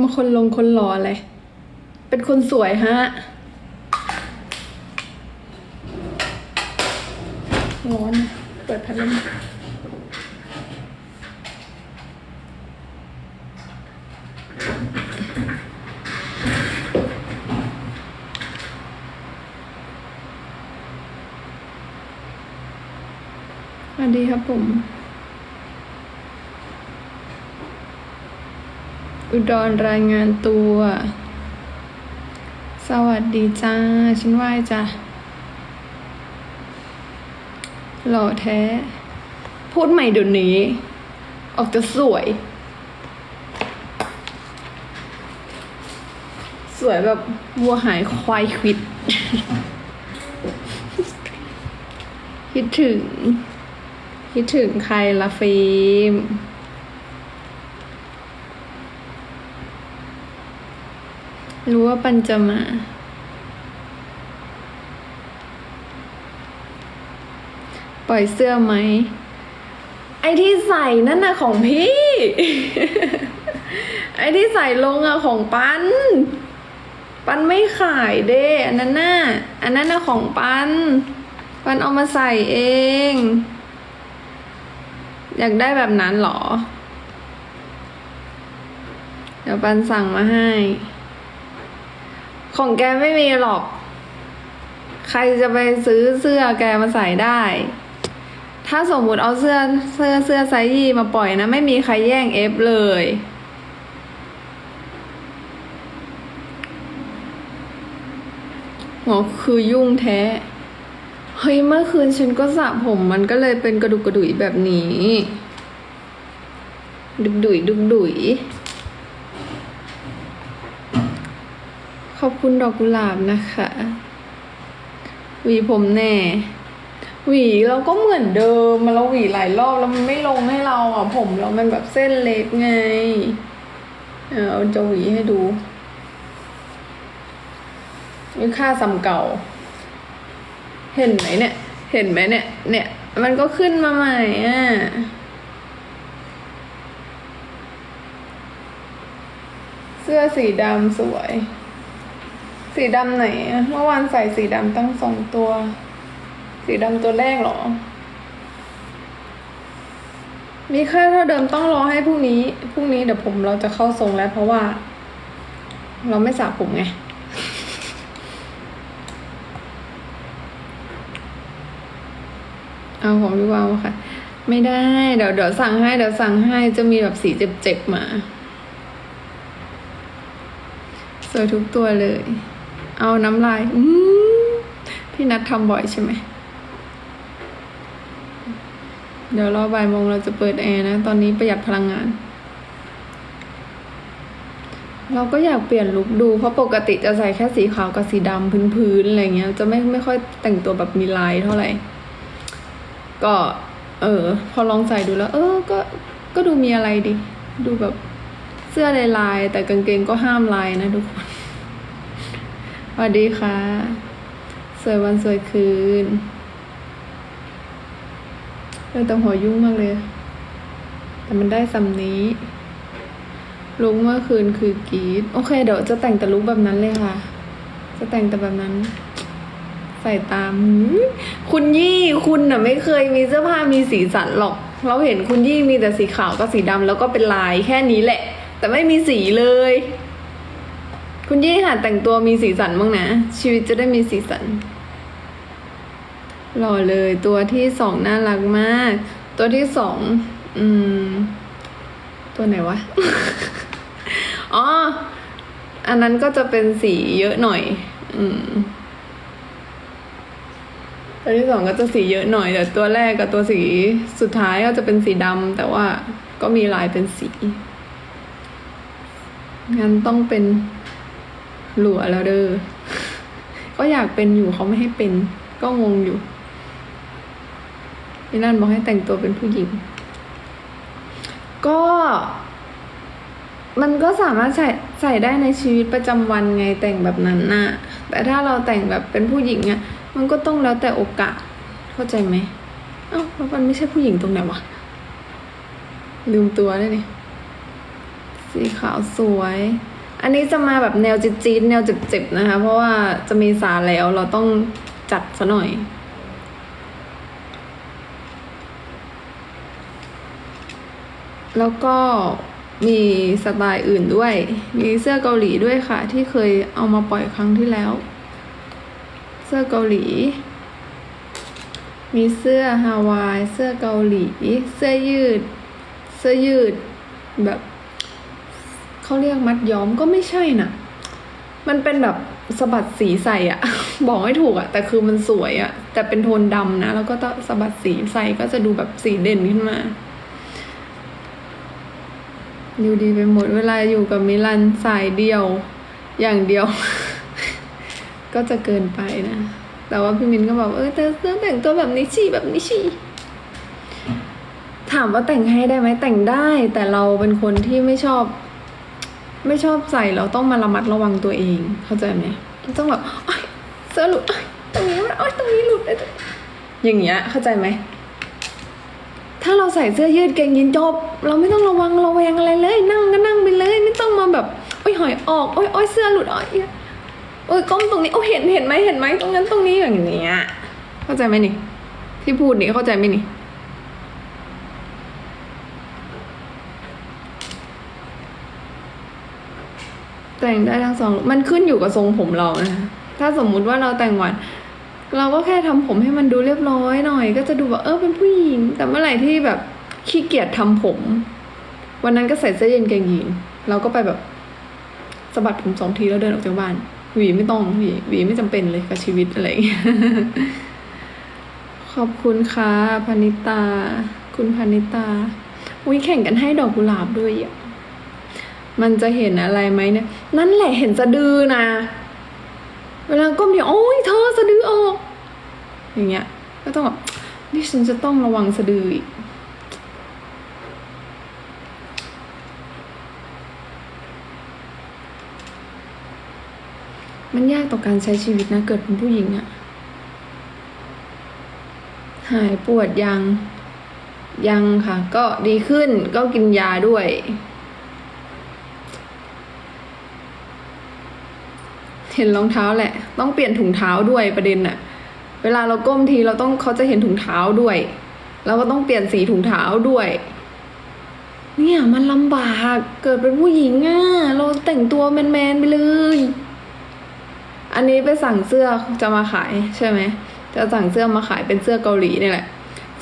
มาคนลงคนหล่ออะไรเป็นคนสวยฮะ ร้อน เปิดพัดลมสวัสดีครับผม อุดรรายงานตัว สวัสดีจ้า ฉันไหวจ้ะ หล่อแท้ พูดใหม่เดี๋ยวนี้ ออกจะสวย สวยแบบวัวหายควายควิด คิดถึง คิดถึงใครละฟิล์ม รู้ว่าปันจะมา ปล่อยเสื้อไหม ไอที่ใส่นั่นน่ะของพี่ ไอที่ใส่ลงอะของปัน ปันไม่ขายเด้อันนั้นน่ะ อันนั้นน่ะของปัน ปันเอามาใส่เอง อยากได้แบบนั้นเหรอ เดี๋ยวปันสั่งมาให้ ของแกไม่มีหรอก ใครจะไปซื้อเสื้อแกมาใส่ได้ ถ้าสมมุติเอาเสื้อเสื้อเสื้อไซส์ยี่มาปล่อยนะ ไม่มีใครแย่งเอฟเลยหัวคือยุ่งแท้ เฮ้ย เมื่อคืนฉันก็สระผมมันก็เลยเป็นกระดุกกระดุยแบบนี้ ดุกดุยดุกดุย อบคุณดอกกุหลาบนะคะ หวีผมแน่ หวีเราก็เหมือนเดิมมาเราหวีหลายรอบแล้วมันไม่ลงให้เราอะผมเรามันแบบเส้นเล็กไง เอาจะหวีให้ดูนี่ค่าซ้ำเก่า เห็นไหมเนี่ย เห็นไหมเนี่ย เนี่ย มันก็ขึ้นมาใหม่อะเสื้อสีดำสวย สีดำไหนอะเมื่อวานใส่สีดำตั้งสองตัว สีดำตัวแรกเหรอ มีค่าเท่าเดิมต้องรอให้พรุ่งนี้ พรุ่งนี้เดี๋ยวผมเราจะเข้าทรงแล้ว เพราะว่า เราไม่สระผมไงเอาของพี่วาวค่ะ ไม่ได้ เดี๋ยวเดี๋ยวสั่งให้เดี๋ยวสั่งให้จะมีแบบสีเจ็บๆมา สวยทุกตัวเลย เอาน้ำลาย อืมพี่นัดทำบ่อยใช่ไหม เดี๋ยวรอบ่ายโมงเราจะเปิดแอร์นะ ตอนนี้ประหยัดพลังงาน เราก็อยากเปลี่ยนลุคดู เพราะปกติจะใส่แค่สีขาวกับสีดำพื้นๆอะไรเงี้ย จะไม่ไม่ค่อยแต่งตัวแบบมีลายเท่าไหร่ ก็ เออ พอลองใส่ดูแล้ว เออ ก็ก็ดูมีอะไรดี ดูแบบเสื้อลายลายๆแต่กางเกงก็ห้ามลายนะทุกคน สวัสดีค่ะ สวยวันสวยคืนเออแต่หัวยุ่งมากเลย แต่มันได้สำนี้ ลุกเมื่อคืนคือกรีดโอเค เดี๋ยวจะแต่งแต่ลุกแบบนั้นเลยค่ะ จะแต่งแต่แบบนั้น ใส่ตาม คุณยี่คุณน่ะไม่เคยมีเสื้อผ้ามีสีสันหรอก เราเห็นคุณยี่มีแต่สีขาวกับสีดำแล้วก็เป็นลายแค่นี้แหละ แต่ไม่มีสีเลย คุณยี่หัดแต่งตัวมีสีสันบ้างนะ ชีวิตจะได้มีสีสัน หล่อเลยตัวที่สองน่ารักมาก ตัวที่สองอืม ตัวไหนวะ อ๋อ อันนั้นก็จะเป็นสีเยอะหน่อย อืม ตัวที่สองก็จะสีเยอะหน่อยแต่ตัวแรกกับตัวสีสุดท้ายก็จะเป็นสีดำแต่ว่าก็มีลายเป็นสีงั้นต้องเป็น หลัวแล้วเด้อ ก็อยากเป็นอยู่เขาไม่ให้เป็น ก็งงอยู่พี่นั่นบอกให้แต่งตัวเป็นผู้หญิง ก็ มันก็สามารถใส่ใส่ได้ในชีวิตประจำวันไงแต่งแบบนั้นน่ะ แต่ถ้าเราแต่งแบบเป็นผู้หญิงอะมันก็ต้องแล้วแต่โอกาส เข้าใจไหมเอ้าแล้วมันไม่ใช่ผู้หญิงตรงไหนวะ ลืมตัวได้เนี่ยสีขาวสวย อันนี้จะมาแบบแนวจี๊ดๆแนวเจ็บๆนะคะ เพราะว่าจะมีสาแล้วเราต้องจัดซะหน่อยแล้วก็มีสไตล์อื่นด้วย มีเสื้อเกาหลีด้วยค่ะ ที่เคยเอามาปล่อยครั้งที่แล้ว เสื้อเกาหลี มีเสื้อฮาวาย เสื้อเกาหลี เสื้อยืด เสื้อยืดแบบ เขาเรียกมัดย้อมก็ไม่ใช่น่ะมันเป็นแบบสะบัดสีใส่อะบอกไม่ถูกอะแต่คือมันสวยอะแต่เป็นโทนดำนะ แล้วก็ต้องสะบัดสีใส่ก็จะดูแบบสีเด่นขึ้นมาอยู่ดีไปหมดเวลาอยู่กับมิลันสายเดียว อย่างเดียว ก็จะเกินไปนะ แต่ว่าพี่มินก็บอกว่าเออเสื้อแต่งตัวแบบนี้ชีแบบนี้ชีถามว่าแต่งให้ได้ไหมแต่งได้ แต่เราเป็นคนที่ไม่ชอบ ไม่ชอบใส่เราต้องมาระมัดระวังตัวเอง เข้าใจไหมต้องแบบเสื้อหลุดตรงนี้มันโอ๊ยตรงนี้หลุดอยอย่างเงี้ย เข้าใจไหมถ้าเราใส่เสื้อยืดเกงยีนจบ เราไม่ต้องระวังระแวงอะไรเลย นั่งก็นั่งไปเลย ไม่ต้องมาแบบโอ้ยหอยออกโอ้ยโอ้ยเสื้อหลุดอ้ยโอ้ยก้มตรงนี้โอ้เห็นเห็นไหมเห็นไหมตรงนั้นตรงนี้อย่างเงี้ยเข้าใจไหมนี่ที่พูดนี่เข้าใจไหมนี่ แต่งได้ทั้งสองมันขึ้นอยู่กับทรงผมเรานะถ้าสมมุติว่าเราแต่งหวานเราก็แค่ทำผมให้มันดูเรียบร้อยหน่อย ก็จะดูแบบเออเป็นผู้หญิง แต่เมื่อไหร่ที่แบบขี้เกียจทำผม วันนั้นก็ใส่เสื้อเย็นกางเกงยีนเราก็ไปแบบสะบัดผมสองทีแล้วเดินออกจากบ้าน หวีไม่ต้องหวีหวีไม่จำเป็นเลยกับชีวิตอะไรอย่างเงี้ยขอบคุณค่ะพานิตา คุณพานิตาอุ้ยแข่งกันให้ดอกกุหลาบด้วยอะ มันจะเห็นอะไรไหมเนี่ย นั่นแหละเห็นสะดือนะ เวลาก้มเดียวโอ้ยเธอสะดือออก อย่างเงี้ย ก็ต้องแบบนี่ฉันจะต้องระวังสะดืออีกมันยากต่อการใช้ชีวิตนะ เกิดเป็นผู้หญิงอะหายปวดยัง ยังค่ะ ก็ดีขึ้นก็กินยาด้วย เห็นรองเท้าแหละ ต้องเปลี่ยนถุงเท้าด้วยประเด็นอะเวลาเราก้มทีเราต้องเขาจะเห็นถุงเท้าด้วยเราก็ต้องเปลี่ยนสีถุงเท้าด้วย เนี่ยมันลำบากเกิดเป็นผู้หญิงอะเราแต่งตัวแมนๆไปเลย อันนี้ไปสั่งเสื้อจะมาขายใช่ไหมจะสั่งเสื้อมาขายเป็นเสื้อเกาหลีนี่แหละ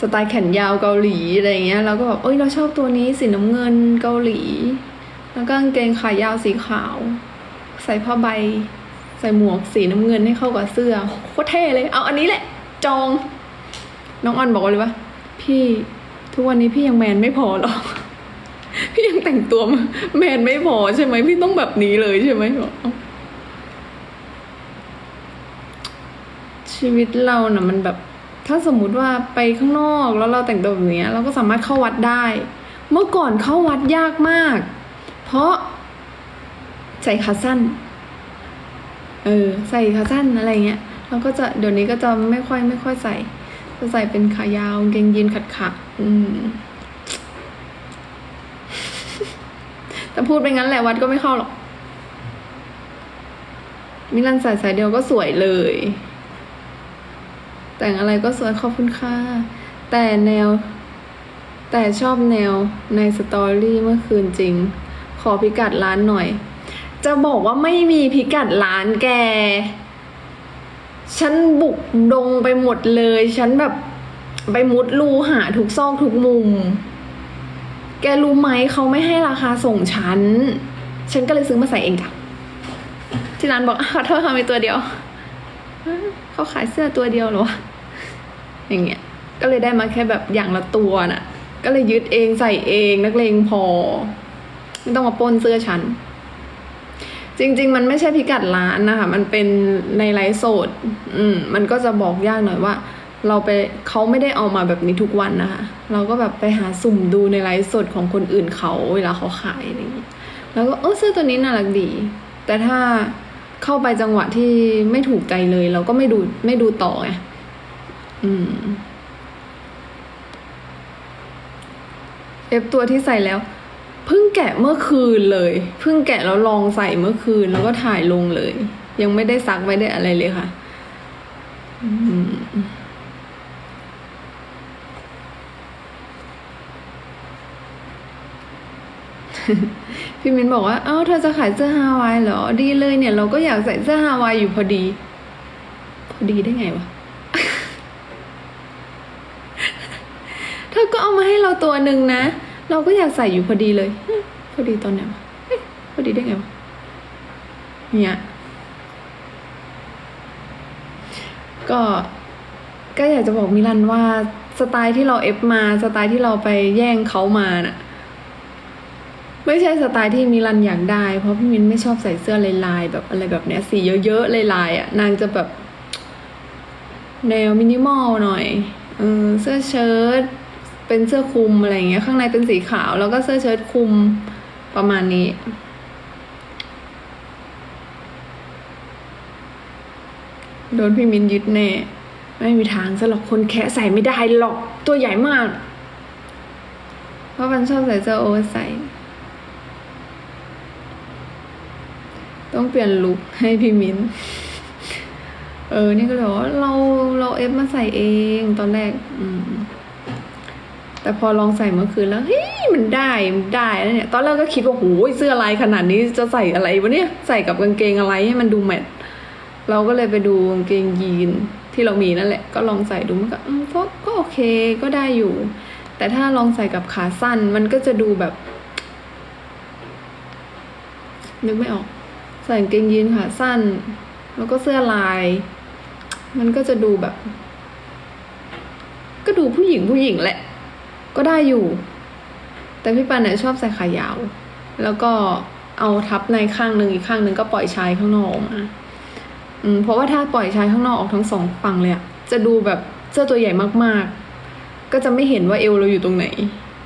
สไตล์แขนยาวเกาหลีอะไรเงี้ยเราก็แบบเอ้ยเราชอบตัวนี้สีน้ำเงินเกาหลี แล้วก็กางเกงขายาวสีขาว ใส่ผ้าใบ ใส่หมวกสีน้ำเงินให้เข้ากับเสื้อโคตรเท่เลย เอาอันนี้แหละ จอง น้องออนบอกว่าเลยว่าพี่ทุกวันนี้พี่ยังแมนไม่พอหรอกพี่ยังแต่งตัวมาแมนไม่พอใช่ไหมพี่ต้องแบบนี้เลยใช่ไหมบอกชีวิตเราเน่ะมันแบบ ถ้าสมมุติว่าไปข้างนอกแล้วเราแต่งตัวแบบนี้เราก็สามารถเข้าวัดได้ เมื่อก่อนเข้าวัดยากมาก เพราะใส่ขาสั้น เออใส่ขาสั้นอะไรเงี้ยเราก็จะเดี๋ยวนี้ก็จะไม่ค่อยไม่ค่อยใส่จะใส่เป็นขายาวเกงยีนขัดขาอืมแต่พูดไปงั้นแหละวัดก็ไม่เข้าหรอก มิลันใส่สายเดียวก็สวยเลย แต่งอะไรก็สวยขอบคุณค่ะ แต่แนว แต่ชอบแนวในสตอรี่เมื่อคืนจริง ขอพิกัดร้านหน่อย จะบอกว่าไม่มีพิกัดร้านแก ฉันบุกดงไปหมดเลย ฉันแบบไปมุดรูหาทุกซอกทุกมุม แกรู้ไหมเขาไม่ให้ราคาส่งฉัน ฉันก็เลยซื้อมาใส่เองจ้ะ ที่ร้านบอกขอโทษค่ะมีตัวเดียว เขาขายเสื้อตัวเดียวหรอ อย่างเงี้ย ก็เลยได้มาแค่แบบอย่างละตัวน่ะ ก็เลยยึดเองใส่เองนักเลงพอ ไม่ต้องมาปนเสื้อฉัน จริง ๆ มันไม่ใช่พิกัดร้านนะคะ มันเป็นในไลฟ์สดอืมมันก็จะบอกยากหน่อยว่า เราไปเขาไม่ได้เอามาแบบนี้ทุกวันนะคะ เราก็แบบไปหาสุ่มดูในไลฟ์สดของคนอื่นเขาเวลาเขาขายอะไรอย่างนี้แล้วก็เออเสื้อตัวนี้น่ารักดี แต่ถ้าเข้าไปจังหวะที่ไม่ถูกใจเลย เราก็ไม่ดูไม่ดูต่อไงอืมเอฟตัวที่ใส่แล้ว เพิ่งแกะเมื่อคืนเลย เพิ่งแกะแล้วลองใส่เมื่อคืนแล้วก็ถ่ายลงเลย ยังไม่ได้ซักไม่ได้อะไรเลยค่ะพี่มินบอกว่า เอ้า เธอจะขายเสื้อฮาวายเหรอ ดีเลยเนี่ย เราก็อยากใส่เสื้อฮาวายอยู่พอดี พอดีได้ไงวะ เธอก็เอามาให้เราตัวหนึ่งนะ เราก็อยากใส่อยู่พอดีเลย พอดีตอนไหนวะเอ๊ะพอดีได้ไงวะเนี่ยก็ก็อยากจะบอกมิลันว่าสไตล์ที่เราเอฟมา สไตล์ที่เราไปแย่งเขามาน่ะ ไม่ใช่สไตล์ที่มิลันอยากได้ เพราะพี่มินไม่ชอบใส่เสื้อลายๆแบบอะไรแบบเนี้ยสีเยอะๆลายๆอะ นางจะแบบ แนวมินิมอลหน่อยเออเสื้อเชิ้ต เป็นเสื้อคลุมอะไรเงี้ย ข้างในเป็นสีขาว แล้วก็เสื้อเชิ้ตคลุมประมาณนี้ โดนพี่มินยึดแน่ ไม่มีทางสหรอกคนแคะใส่ไม่ได้หรอกตัวใหญ่มาก เพราะมันชอบใส่เสื้อโอเวอร์ไซส์ต้องเปลี่ยนลุคให้พี่มิน เออ นี่ก็เลยว่าเราเราเอฟมาใส่เองตอนแรก อืม แต่พอลองใส่เมื่อคืนแล้วเฮ้ยมันได้มันได้แล้วเนี่ยตอนแรกก็คิดว่าโหเสื้อลายขนาดนี้จะใส่อะไรวะเนี่ยใส่กับกางเกงอะไรให้มันดูแมทเราก็เลยไปดูกางเกงยีนที่เรามีนั่นแหละ ก็ลองใส่ดูมันก็อืมก็ก็โอเคก็ได้อยู่ แต่ถ้าลองใส่กับขาสั้นมันก็จะดูแบบ นึกไม่ออก ใส่กางเกงยีนขาสั้น แล้วก็เสื้อลาย มันก็จะดูแบบ ก็ดูผู้หญิงผู้หญิงแหละ ก็ได้อยู่ แต่พี่ปันเนี่ยชอบใส่ขายาว แล้วก็เอาทับในข้างหนึ่งอีกข้างหนึ่งก็ปล่อยชายข้างนอกออกมาอืมเพราะว่าถ้าปล่อยชายข้างนอกออกทั้งสองฝั่งเลยอะจะดูแบบเสื้อตัวใหญ่มากๆ ก็จะไม่เห็นว่าเอวเราอยู่ตรงไหน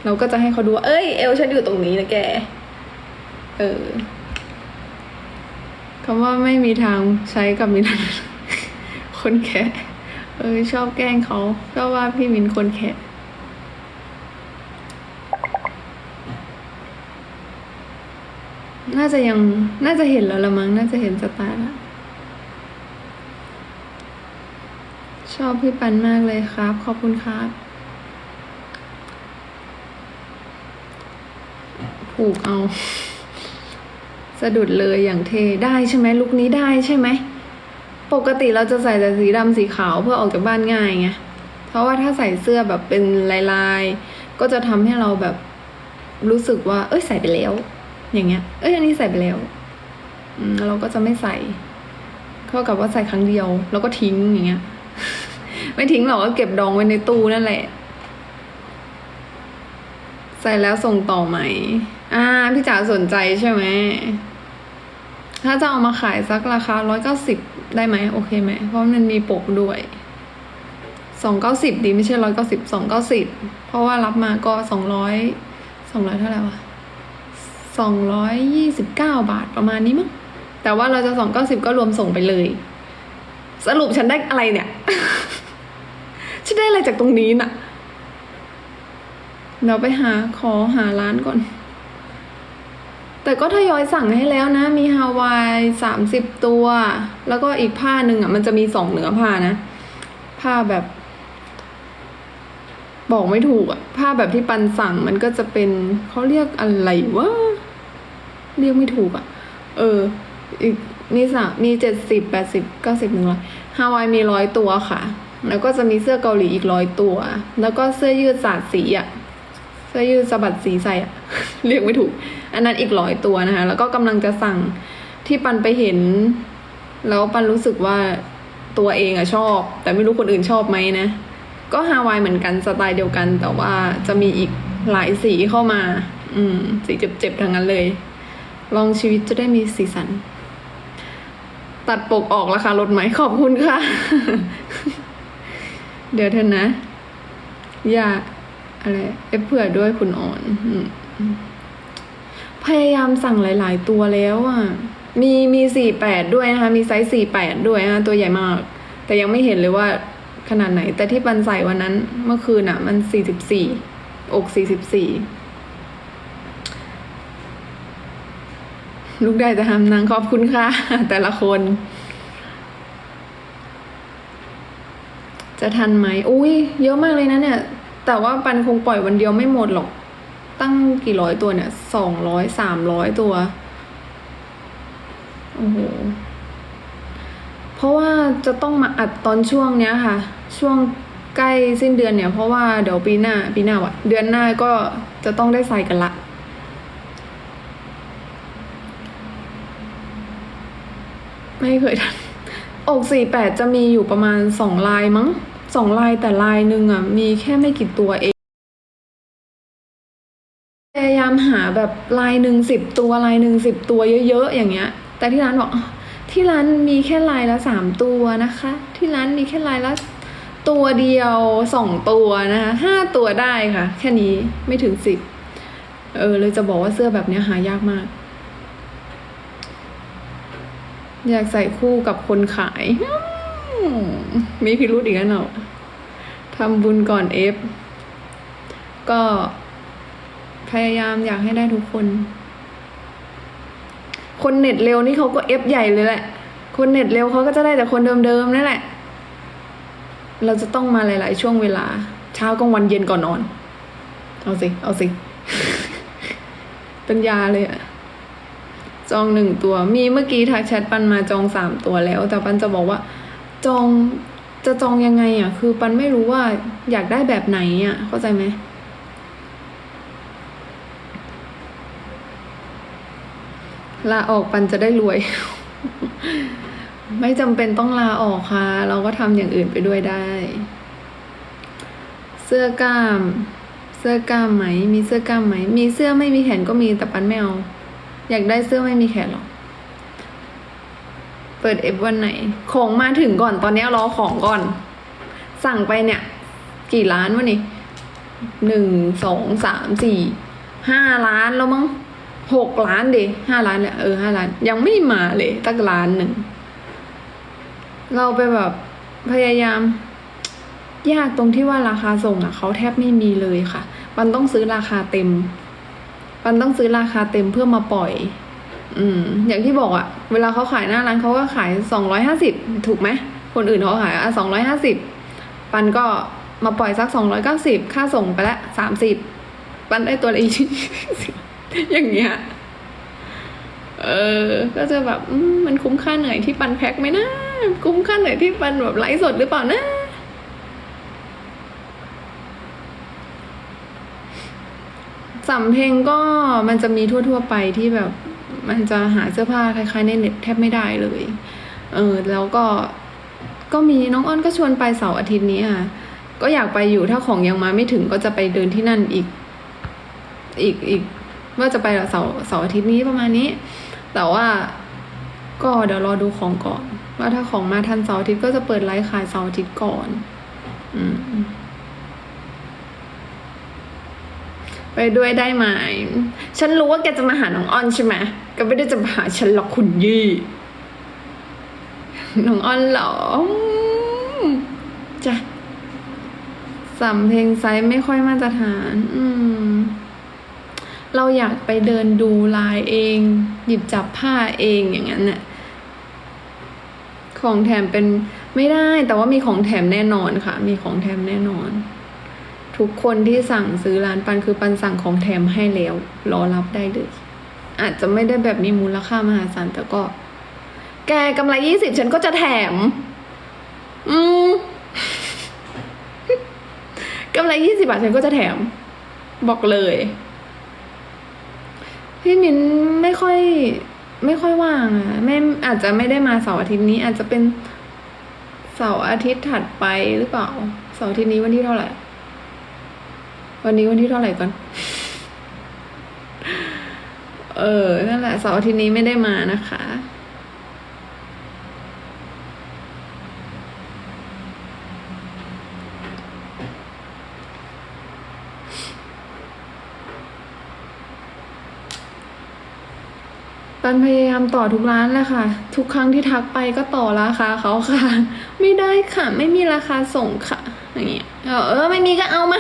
เราก็จะให้เขาดูว่าเอ้ยเอวฉันอยู่ตรงนี้นะแก เออคำว่าไม่มีทางใช้กับมินคนแคะเออชอบแกล้งเขาชอบว่าพี่มินคนแค น่าจะยังน่าจะเห็นแล้วละมั้งน่าจะเห็นสไตล์แล้วชอบพี่ปันมากเลยครับ ขอบคุณครับผูกเอา สะดุดเลยอย่างเทได้ใช่ไหมลุคนี้ได้ใช่ไหม ปกติเราจะใส่แต่สีดำสีขาวเพื่อออกจากบ้านง่ายไงเพราะว่าถ้าใส่เสื้อแบบเป็นลายๆ ก็จะทำให้เราแบบรู้สึกว่า เอ้ยใส่ไปแล้ว อย่างเงี้ย เอ้ยอันนี้ใส่ไปแล้วอืมเราก็จะไม่ใส่เท่ากับว่าใส่ครั้งเดียว แล้วก็ทิ้งอย่างเงี้ย ไม่ทิ้งหรอกก็เก็บดองไว้ในตู้นั่นแหละ ใส่แล้วส่งต่อไหม อ่า พี่จ๋าสนใจใช่ไหม ถ้าจะเอามาขายสักราคาร้อยเก้าสิบได้ไหมโอเคไหม เพราะมันมีปกด้วยสองเก้าสิบดีไม่ใช่ร้อยเก้าสิบสองเก้าสิบเพราะว่ารับมาก็สองร้อยสองร้อยเท่าไหร่วะ สองร้อยยี่สิบเก้าบาทประมาณนี้มั้งแต่ว่าเราจะสองเก้าสิบก็รวมส่งไปเลย สรุปฉันได้อะไรเนี่ย ฉันได้อะไรจากตรงนี้น่ะเดี๋ยวไปหาขอหาร้านก่อน แต่ก็ทยอยสั่งให้แล้วนะ มีฮาวายสามสิบตัว แล้วก็อีกผ้าหนึ่งอะ มันจะมีสองเหนือผ้านะ ผ้าแบบ บอกไม่ถูกอะ ผ้าแบบที่ปันสั่งมันก็จะเป็นเขาเรียกอะไรวะ เรียกไม่ถูกอะ เออ อีกมีสามมีเจ็ดสิบแปดสิบเก้าสิบหนึ่งร้อยฮาวายมีร้อยตัวค่ะ แล้วก็จะมีเสื้อเกาหลีอีกร้อยตัว แล้วก็เสื้อยืดสาดสีอะเสื้อยืดสะบัดสีใส่อะเรียกไม่ถูก อันนั้นอีกร้อยตัวนะคะ แล้วก็กำลังจะสั่งที่ปันไปเห็น แล้วปันรู้สึกว่าตัวเองอะชอบ แต่ไม่รู้คนอื่นชอบไหมนะ ก็ฮาวายเหมือนกันสไตล์เดียวกัน แต่ว่าจะมีอีกหลายสีเข้ามา อืม สีเจ็บๆทั้งนั้นเลย ลองชีวิตจะได้มีสีสัน ตัดปกออกราคาลดไหมขอบคุณค่ะ เดี๋ยวเถอะนะ อย่าอะไรเอฟเผื่อด้วยคุณอ่อน พยายามสั่งหลาย ๆ ตัวแล้วอะ มีมีสี่แปดด้วยนะคะ มีไซส์สี่แปดด้วยนะตัวใหญ่มาก แต่ยังไม่เห็นเลยว่าขนาดไหน แต่ที่ปันใส่วันนั้นเมื่อคืนอะ มันสี่สิบสี่อกสี่สิบสี่ ลูกได้จะทำนางขอบคุณค่ะ แต่ละคน จะทันไหมอุ้ยเยอะมากเลยนะเนี่ย แต่ว่าปันคงปล่อยวันเดียวไม่หมดหรอก ตั้งกี่ร้อยตัวเนี่ยสองร้อยสามร้อยตัวโอ้โหเพราะว่าจะต้องมาอัดตอนช่วงเนี้ยค่ะ ช่วงใกล้สิ้นเดือนเนี่ย เพราะว่าเดี๋ยวปีหน้าปีหน้าวะเดือนหน้าก็จะต้องได้ใส่กันละ ไม่เคยทันอกสี่แปดจะมีอยู่ประมาณสองลายมั้งสองลายแต่ลายหนึ่งอะ มีแค่ไม่กี่ตัวเองพยายามหาแบบลายหนึ่งสิบตัวลายหนึ่งสิบตัวเยอะๆอย่างเงี้ย แต่ที่ร้านบอกที่ร้านมีแค่ลายละสามตัวนะคะ ที่ร้านมีแค่ลายละตัวเดียวสองตัวนะคะห้าตัวได้ค่ะ แค่นี้ไม่ถึงสิบเออเลยจะบอกว่าเสื้อแบบเนี้ยหายากมาก อยากใส่คู่กับคนขาย มีพิรุธอีกแล้วเนาะทำบุญก่อนเอฟ ก็พยายามอยากให้ได้ทุกคน คนเน็ตเร็วนี่เขาก็เอฟใหญ่เลยแหละ คนเน็ตเร็วเขาก็จะได้แต่คนเดิมๆนั่นแหละ เราจะต้องมาหลาย ๆ ช่วงเวลา เช้ากลางวันเย็นก่อนนอน เอาสิ เอาสิเป็นยาเลยอะ จองหนึ่งตัว มีเมื่อกี้ทักแชทปันมาจองสามตัวแล้ว แต่ปันจะบอกว่า จองจะจองยังไงอะ คือปันไม่รู้ว่าอยากได้แบบไหนอะ เข้าใจไหมลาออกปันจะได้รวย ไม่จำเป็นต้องลาออกค่ะ เราก็ทำอย่างอื่นไปด้วยได้ เสื้อกล้าม เสื้อกล้ามไหม มีเสื้อกล้ามไหม มีเสื้อไม่มีแขนก็มีแต่ปันไม่เอา อยากได้เสื้อไม่มีแขนหรอกเปิดเอฟวันไหน ของมาถึงก่อนตอนนี้รอของก่อน สั่งไปเนี่ย กี่ล้านวะนี่หนึ่งสองสามสี่ห้าล้านแล้วมั้งหกล้านดิห้าล้านแหละเออห้าล้าน ยังไม่มาเลยตั้งล้านหนึ่ง เราไปแบบพยายาม ยากตรงที่ว่าราคาส่งอะเขาแทบไม่มีเลยค่ะปันต้องซื้อราคาเต็ม ปันต้องซื้อราคาเต็มเพื่อมาปล่อย อืม อย่างที่บอกอะเวลาเขาขายหน้าร้านเขาก็ขายสองร้อยห้าสิบถูกไหม คนอื่นเขาขายอะสองร้อยห้าสิบปันก็มาปล่อยสักสองร้อยเก้าสิบค่าส่งไปละสามสิบปันได้ตัวละอีกอย่างเงี้ย เออ ก็จะแบบมมันคุ้มค่าเหนื่อยที่ปันแพ็คไหมนะ คุ้มค่าเหนื่อยที่ปันแบบไลฟ์สดหรือเปล่านะ สำเพลงก็มันจะมีทั่ว ๆ ไปที่แบบมันจะหาเสื้อผ้าคล้ายๆในเน็ตแทบไม่ได้เลย เออแล้วก็ก็มีน้องอ้อนก็ชวนไปเสาร์อาทิตย์นี้ค่ะ ก็อยากไปอยู่ถ้าของยังมาไม่ถึงก็จะไปเดินที่นั่นอีก อีกอีกว่าจะไปเสาร์เสาร์อาทิตย์นี้ประมาณนี้ แต่ว่าก็เดี๋ยวรอดูของก่อน ว่าถ้าของมาทันเสาร์อาทิตย์ก็จะเปิดไลฟ์ขายเสาร์อาทิตย์ก่อน อืม ไปด้วยได้ไหม ฉันรู้ว่าแกจะมาหาน้องอ้อนใช่ไหมก็ไม่ได้จะมาหาฉันหรอกคุณยี่ น้องอ้อนเหรออืมจ้ะสำเพลงไซส์ไม่ค่อยมาตรฐาน อืม เราอยากไปเดินดูลายเอง หยิบจับผ้าเองอย่างนั้นน่ะของแถมเป็นไม่ได้ แต่ว่ามีของแถมแน่นอนค่ะ มีของแถมแน่นอน ทุกคนที่สั่งซื้อร้านปันคือปันสั่งของแถมให้แล้ว รอรับได้เลย อาจจะไม่ได้แบบมีมูลค่ามหาศาลแต่ก็ แกกำไรยี่สิบฉันก็จะแถม อืมกำไรยี่สิบาทฉันก็จะแถม บอกเลย พี่มินไม่ค่อย ไม่ค่อยว่างอะไม่อาจจะไม่ได้มาเสาร์อาทิตย์นี้ อาจจะเป็นเสาร์อาทิตย์ถัดไปหรือเปล่าเสาร์อาทิตย์นี้วันที่เท่าไหร่ วันนี้วันที่เท่าไหร่ก่อน เออ นั่นแหละเสาร์อาทิตย์นี้ไม่ได้มานะคะ ปันพยายามต่อทุกร้านแหละค่ะ ทุกครั้งที่ทักไปก็ต่อราคาเขาค่ะ ไม่ได้ค่ะ ไม่มีราคาส่งค่ะ อย่างเงี้ย เออ ไม่มีก็เอามา